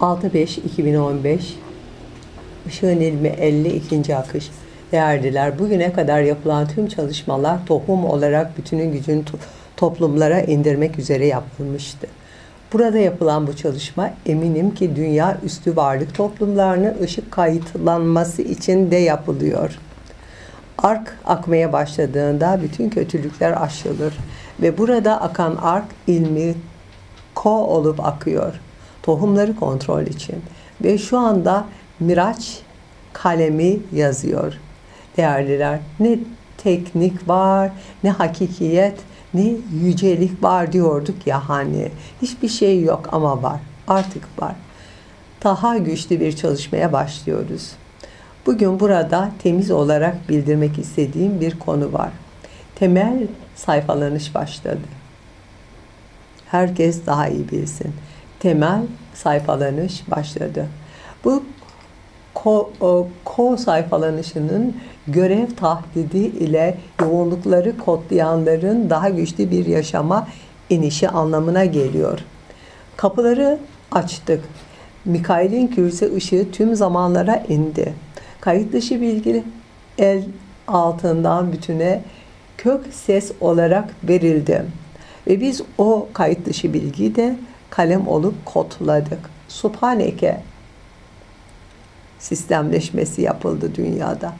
6-5-2015 Işığın ilmi 52. akış değerliler. Bugüne kadar yapılan tüm çalışmalar tohum olarak bütünün gücünü to- toplumlara indirmek üzere yapılmıştı. Burada yapılan bu çalışma eminim ki dünya üstü varlık toplumlarının ışık kayıtlanması için de yapılıyor. Ark akmaya başladığında bütün kötülükler aşılır ve burada akan ark ilmi ko olup akıyor. Tohumları kontrol için ve şu anda Miraç kalemi yazıyor. Değerliler ne teknik var, ne hakikiyet, ne yücelik var diyorduk ya hani. Hiçbir şey yok ama var. Artık var. Daha güçlü bir çalışmaya başlıyoruz. Bugün burada temiz olarak bildirmek istediğim bir konu var. Temel sayfalanış başladı. Herkes daha iyi bilsin. Temel sayfalanış başladı. Bu ko, o, ko sayfalanışının görev tahdidi ile yoğunlukları kodlayanların daha güçlü bir yaşama inişi anlamına geliyor. Kapıları açtık. Mikail'in kürsü ışığı tüm zamanlara indi. Kayıt dışı bilgi el altından bütüne kök ses olarak verildi. Ve biz o kayıt dışı bilgiyi de kalem olup kodladık. Subhaneke sistemleşmesi yapıldı dünyada.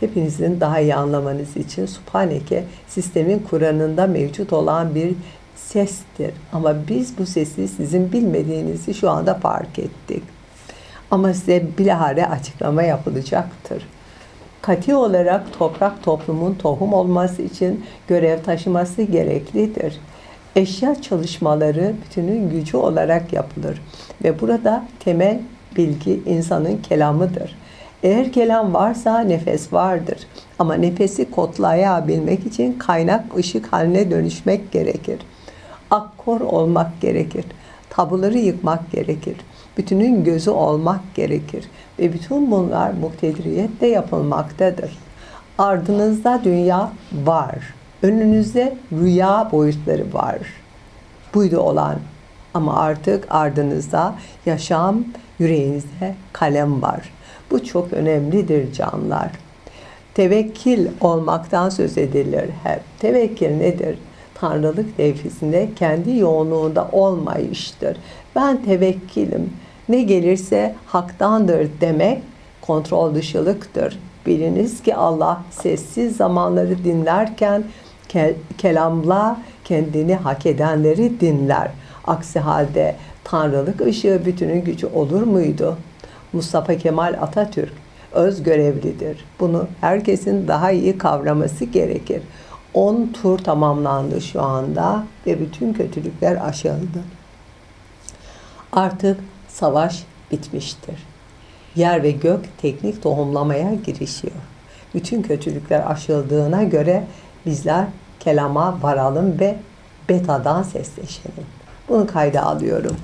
Hepinizin daha iyi anlamanız için Subhaneke sistemin Kur'an'ında mevcut olan bir sestir. Ama biz bu sesi sizin bilmediğinizi şu anda fark ettik. Ama size bilahare açıklama yapılacaktır. Kati olarak toprak toplumun tohum olması için görev taşıması gereklidir. Eşya çalışmaları bütünün gücü olarak yapılır ve burada temel bilgi insanın kelamıdır. Eğer kelam varsa nefes vardır. Ama nefesi kodlayabilmek için kaynak ışık haline dönüşmek gerekir. Akkor olmak gerekir. Tabuları yıkmak gerekir. Bütünün gözü olmak gerekir. Ve bütün bunlar muktediriyetle yapılmaktadır. Ardınızda dünya var. Önünüzde rüya boyutları var. Buydu olan. Ama artık ardınızda yaşam, yüreğinizde kalem var. Bu çok önemlidir canlar. Tevekkil olmaktan söz edilir hep. Tevekkül nedir? Tanrılık devrisinde kendi yoğunluğunda olmayıştır. Ben tevekkilim. Ne gelirse haktandır demek kontrol dışılıktır. Biliniz ki Allah sessiz zamanları dinlerken ke- kelamla kendini hak edenleri dinler. Aksi halde tanrılık ışığı bütünün gücü olur muydu? Mustafa Kemal Atatürk öz görevlidir. Bunu herkesin daha iyi kavraması gerekir. 10 tur tamamlandı şu anda ve bütün kötülükler aşıldı. Artık savaş bitmiştir. Yer ve gök teknik tohumlamaya girişiyor. Bütün kötülükler aşıldığına göre bizler kelama varalım ve betadan sesleşelim. Bunu kayda alıyorum.